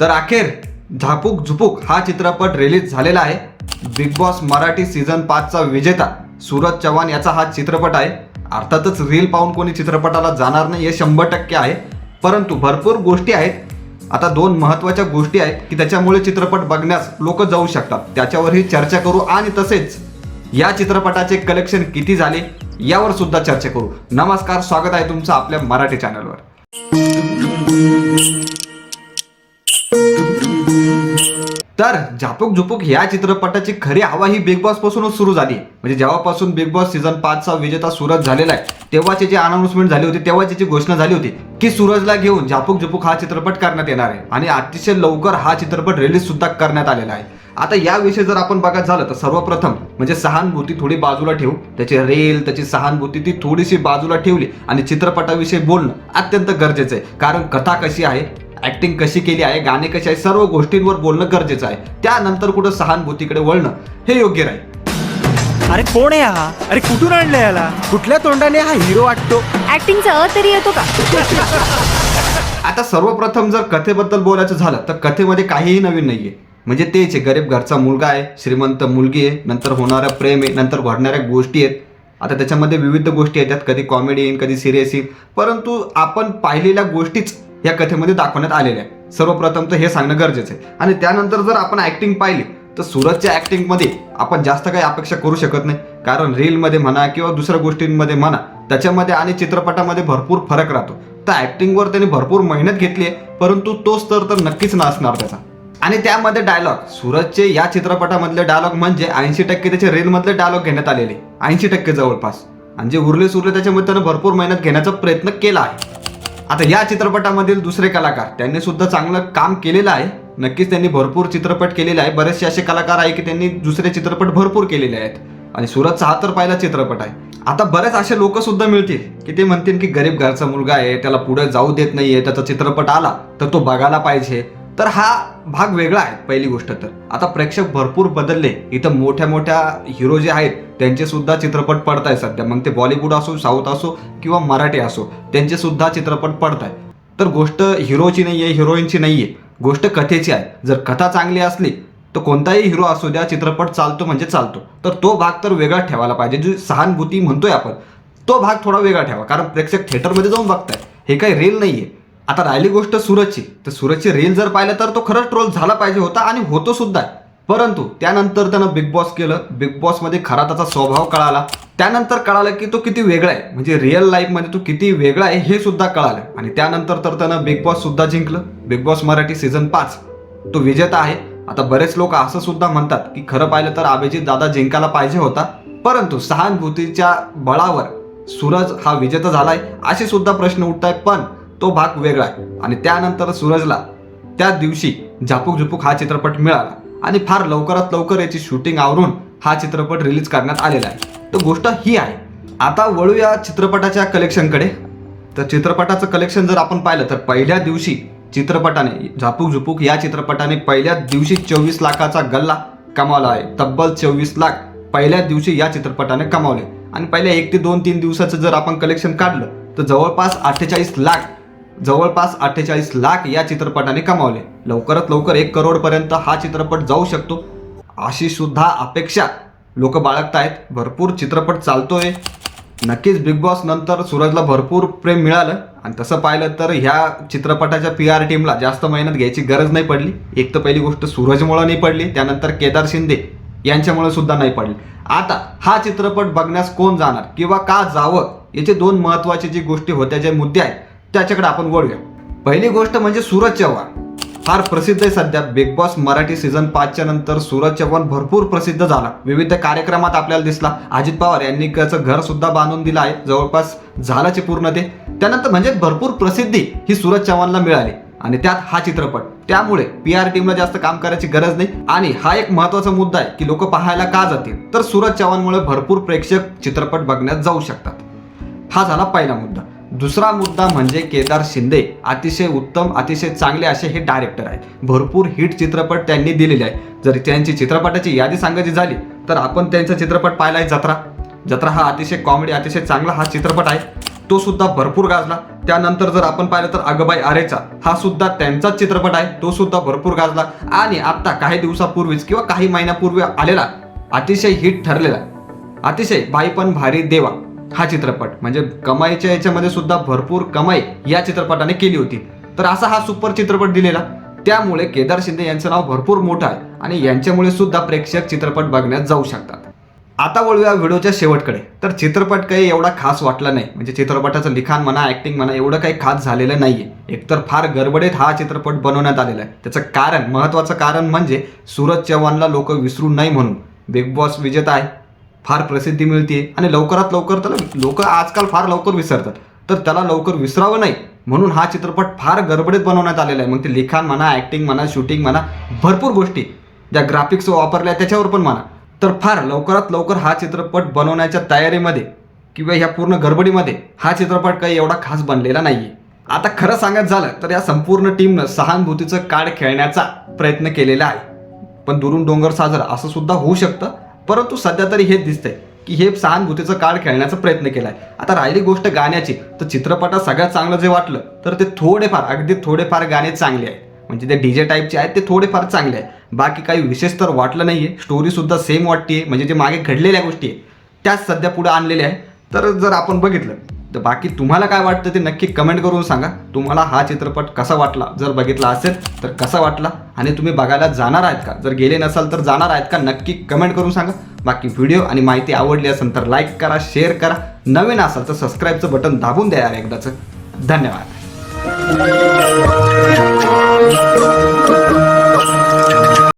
तर अखेर झापूक झुपूक हा चित्रपट रिलीज झालेला आहे. बिग बॉस मराठी सीझन पाचचा विजेता सूरज चव्हाण याचा हा चित्रपट आहे. अर्थातच रील पाहून कोणी चित्रपटाला जाणार नाही हे शंभर टक्के आहे. परंतु भरपूर गोष्टी आहेत. आता दोन महत्त्वाच्या गोष्टी आहेत की त्याच्यामुळे चित्रपट बघण्यास लोक जाऊ शकतात. त्याच्यावरही चर्चा करू आणि तसेच या चित्रपटाचे कलेक्शन किती झाले यावर सुद्धा चर्चा करू. नमस्कार स्वागत आहे तुमचं आपल्या मराठी चॅनलवर तर झापूक झुपूक या चित्रपटाची खरी हवा ही बिग बॉस पासूनच सुरू झाली. म्हणजे जेव्हापासून बिग बॉस सीझन पाचचा विजेता सूरज झालेला आहे तेव्हाची जी अनाउन्समेंट झाली होती तेव्हाची जी घोषणा झाली होती की सूरजला घेऊन झापूक झुपूक हा चित्रपट करण्यात येणार आहे. आणि अतिशय लवकर हा चित्रपट रिलीज सुद्धा करण्यात आलेला आहे. आता याविषयी जर आपण बघत झालं तर सर्वप्रथम म्हणजे सहानुभूती थोडी बाजूला ठेवू. त्याची रेल त्याची सहानुभूती ती थोडीशी बाजूला ठेवली आणि चित्रपटाविषयी बोलणं अत्यंत गरजेचं आहे. कारण कथा कशी आहे ऍक्टिंग कशी केली आहे गाणे कसे आहे सर्व गोष्टींवर बोलणं गरजेचं आहे. त्यानंतर कुठं सहानुभूतीकडे वळणं हे योग्य राहील. अरे कोण आहे हा? अरे कुठून आणलं याला? कुठल्या तोंडाने हा हिरो वाटतो? ऍक्टिंगचा अ तरी येतो का? आता सर्वप्रथम जर कथेबद्दल बोलायचं झालं तर कथेमध्ये काहीही नवीन नाहीये. म्हणजे तेच आहे गरीब घरचा मुलगा आहे श्रीमंत मुलगी आहे नंतर होणारं प्रेम आहे नंतर घडणाऱ्या गोष्टी आहेत. आता त्याच्यामध्ये विविध गोष्टी येतात कधी कॉमेडी येईल कधी सिरियस येईल. परंतु आपण पाहिलेल्या गोष्टीच या कथेमध्ये दाखवण्यात आलेल्या आहे. सर्वप्रथम तर हे सांगणं गरजेचं आहे. आणि त्यानंतर जर आपण ऍक्टिंग पाहिली तर सूरजच्या ऍक्टिंगमध्ये आपण जास्त काही अपेक्षा करू शकत नाही. कारण रीलमध्ये म्हणा किंवा दुसऱ्या गोष्टींमध्ये म्हणा त्याच्यामध्ये आणि चित्रपटामध्ये भरपूर फरक राहतो. तर ऍक्टिंगवर त्याने भरपूर मेहनत घेतली आहे परंतु तो स्तर तर नक्कीच नसणार त्याचा. आणि त्यामध्ये डायलॉग सूरजचे या चित्रपटामधले डायलॉग म्हणजे ऐंशी टक्के त्याचे रीलमधले डायलॉग घेण्यात आलेले ऐंशी टक्के जवळपास. आणि जे उरले सुरले त्याच्यामध्ये त्यानं भरपूर मेहनत घेण्याचा प्रयत्न केला आहे. आता या चित्रपटामधील दुसरे कलाकार त्यांनी सुद्धा चांगलं काम केलेलं आहे. नक्कीच त्यांनी भरपूर चित्रपट केलेले आहे. बरेचसे असे कलाकार आहे की त्यांनी दुसरे चित्रपट भरपूर केलेले आहेत. आणि सूरजचा हा तर पहिला चित्रपट आहे. आता बरेच असे लोक सुद्धा मिळतील की ते म्हणतील की गरीब घरचा मुलगा आहे त्याला पुढे जाऊ देत नाहीये त्याचा चित्रपट आला तर तो बघायला पाहिजे. तर हा भाग वेगळा आहे पहिली गोष्ट तर. आता प्रेक्षक भरपूर बदलले. इथं मोठ्या मोठ्या हिरो जे आहेत त्यांचे सुद्धा चित्रपट पडत आहे सध्या. मग ते बॉलिवूड असो साऊथ असो किंवा मराठी असो त्यांचे सुद्धा चित्रपट पडत आहे तर गोष्ट हिरोची नाही आहे हिरोईनची नाही आहे गोष्ट कथेची आहे. जर कथा चांगली असली तर कोणताही हिरो असू द्या चित्रपट चालतो म्हणजे चालतो. तर तो भाग तर वेगळा ठेवायला पाहिजे. जी सहानुभूती म्हणतोय आपण तो भाग थोडा वेगळा ठेवा. कारण प्रेक्षक थिएटरमध्ये जाऊन बघताय हे काही रेल नाही आहे आता राहिली गोष्ट सूरजची. तर सूरजची रील जर पाहिलं तर तो खरंच ट्रोल झाला पाहिजे होता आणि होतो सुद्धा. परंतु त्यानंतर त्यानं बिग बॉस केलं. बिग बॉसमध्ये खरा त्याचा स्वभाव कळाला. त्यानंतर कळालं की तो किती वेगळा आहे. म्हणजे रिअल लाईफमध्ये तो किती वेगळा आहे हे सुद्धा कळालं. आणि त्यानंतर तर त्यानं बिग बॉस सुद्धा जिंकलं. बिग बॉस मराठी सीझन पाच. तो विजेता आहे. आता बरेच लोक असं सुद्धा म्हणतात की खरं पाहिलं तर अभिजित दादा जिंकायला पाहिजे होता. परंतु सहानुभूतीच्या बळावर सूरज हा विजेता झालाय असे सुद्धा प्रश्न उठत आहे पण तो भाग वेगळा आहे. आणि त्यानंतर सूरजला त्या दिवशी झापूक झुपूक हा चित्रपट मिळाला. आणि फार लवकरात लवकर याची शूटिंग आवरून हा चित्रपट रिलीज करण्यात आलेला आहे. तर गोष्ट ही आहे. आता वळूया चित्रपटाच्या कलेक्शनकडे. तर चित्रपटाचं कलेक्शन जर आपण पाहिलं तर पहिल्या दिवशी चित्रपटाने झापूक झुपूक या चित्रपटाने पहिल्या दिवशी चोवीस लाखाचा गल्ला कमावला आहे. तब्बल चोवीस लाख पहिल्या दिवशी या चित्रपटाने कमावले. आणि पहिल्या एक ते दोन तीन दिवसाचं जर आपण कलेक्शन काढलं तर जवळपास अठ्ठेचाळीस लाख जवळपास अठ्ठेचाळीस लाख या चित्रपटाने कमावले. लवकरात लवकर एक करोडपर्यंत हा चित्रपट जाऊ शकतो अशी सुद्धा अपेक्षा लोक बाळगतायत भरपूर चित्रपट चालतोय. नक्कीच बिग बॉस नंतर सूरजला भरपूर प्रेम मिळालं. आणि तसं पाहिलं तर ह्या चित्रपटाच्या पी आर टीमला जास्त मेहनत घ्यायची गरज नाही पडली. एक तर पहिली गोष्ट सूरजमुळं नाही पडली त्यानंतर केदार शिंदे यांच्यामुळे सुद्धा नाही पडली. आता हा चित्रपट बघण्यास कोण जाणार किंवा का जावं याचे दोन महत्त्वाचे जी गोष्टी होत्या जे मुद्दे आहेत त्याच्याकडे आपण वळूया. पहिली गोष्ट म्हणजे सूरज चव्हाण. फार प्रसिद्ध आहे सध्या. बिग बॉस मराठी सीझन पाचच्या नंतर सूरज चव्हाण भरपूर प्रसिद्ध झाला. विविध कार्यक्रमात आपल्याला दिसला. अजित पवार यांनी त्याचं घर सुद्धा बांधून दिलं आहे. जवळपास झालाचे पूर्ण ते. त्यानंतर म्हणजे भरपूर प्रसिद्धी ही सूरज चव्हाणला मिळाली. आणि त्यात हा चित्रपट. त्यामुळे पी आर टीमला जास्त काम करायची गरज नाही. आणि हा एक महत्त्वाचा मुद्दा आहे की लोक पाहायला का जातील? तर सूरज चव्हाणमुळे भरपूर प्रेक्षक चित्रपट बघण्यात जाऊ शकतात. हा झाला पहिला मुद्दा. दुसरा मुद्दा म्हणजे केदार शिंदे अतिशय उत्तम अतिशय चांगले असे हे डायरेक्टर आहेत. भरपूर हिट चित्रपट त्यांनी दिलेले आहे जर त्यांची चित्रपटाची यादी सांगायची झाली तर आपण त्यांचा चित्रपट पाहिला आहे जत्रा. जत्रा हा अतिशय कॉमेडी अतिशय चांगला हा चित्रपट आहे. तो सुद्धा भरपूर गाजला. त्यानंतर जर आपण पाहिलं तर अगबाई आरेचा हा सुद्धा त्यांचाच चित्रपट आहे. तो सुद्धा भरपूर गाजला. आणि आता काही दिवसापूर्वीच किंवा काही महिन्यापूर्वी आलेला अतिशय हिट ठरलेला. अतिशय बाई पण भारी देवा. हा चित्रपट. म्हणजे कमाईच्या याच्यामध्ये सुद्धा भरपूर कमाई या चित्रपटाने केली होती. तर असा हा सुपर चित्रपट दिलेला. त्यामुळे केदार शिंदे यांचं नाव भरपूर मोठं आहे आणि यांच्यामुळे सुद्धा प्रेक्षक चित्रपट बघण्यात जाऊ शकतात. आता वळूया व्हिडिओच्या शेवटकडे. तर चित्रपट काही एवढा खास वाटला नाही. म्हणजे चित्रपटाचं लिखाण म्हणा ऍक्टिंग म्हणा एवढं काही खास झालेलं नाहीये. एकतर फार गडबडीत हा चित्रपट बनवण्यात आलेला आहे. त्याचं कारण महत्त्वाचं कारण म्हणजे सूरज चव्हाणला लोक विसरू नाही म्हणून. बिग बॉस विजेता आहे. फार प्रसिद्धी मिळते आणि लवकरात लवकर त्याला लोक आजकाल फार लवकर विसरतात. तर त्याला लवकर विसरावं नाही. म्हणून हा चित्रपट फार गडबडीत बनवण्यात आलेला आहे. मग ते लिखाण म्हणा ॲक्टिंग म्हणा शूटिंग म्हणा भरपूर गोष्टी ज्या ग्राफिक्स वापरल्या त्याच्यावर पण म्हणा. तर फार लवकरात लवकर हा चित्रपट बनवण्याच्या तयारीमध्ये किंवा ह्या पूर्ण गडबडीमध्ये हा चित्रपट काही एवढा खास बनलेला नाही आहे आता खरं सांगत झालं तर या संपूर्ण टीमनं सहानुभूतीचं कार्ड खेळण्याचा प्रयत्न केलेला आहे. पण दुरून डोंगर साजरा असं सुद्धा होऊ शकतं. परंतु सध्या तरी हे दिसतंय की हे सहानुभूतीचं कार्ड खेळण्याचा प्रयत्न केलाय. आता राहिली गोष्ट गाण्याची तर चित्रपटात सगळ्यात चांगलं जे वाटलं तर ते थोडेफार अगदी थोडेफार गाणे चांगले आहेत. म्हणजे ते डी जे टाईपचे आहेत ते थोडेफार चांगले आहे बाकी काही विशेष तर वाटलं नाही आहे स्टोरीसुद्धा सेम वाटते म्हणजे जे मागे घडलेल्या गोष्टी आहे त्याच सध्या पुढे आणलेल्या आहे तर जर आपण बघितलं तर बाकी तुम्हाला काय वाटतं ते नक्की कमेंट करून सांगा. तुम्हाला हा चित्रपट कसा वाटला? जर बघितला असेल तर कसा वाटला? आणि तुम्ही बघायला जाणार आहेत का? जर गेले नसाल तर जाणार आहेत का? नक्की कमेंट करून सांगा. बाकी व्हिडिओ आणि माहिती आवडली असेल तर लाईक करा शेअर करा. नवीन असाल तर सबस्क्राईबचं बटन दाबून द्या यार एकदाचं. धन्यवाद.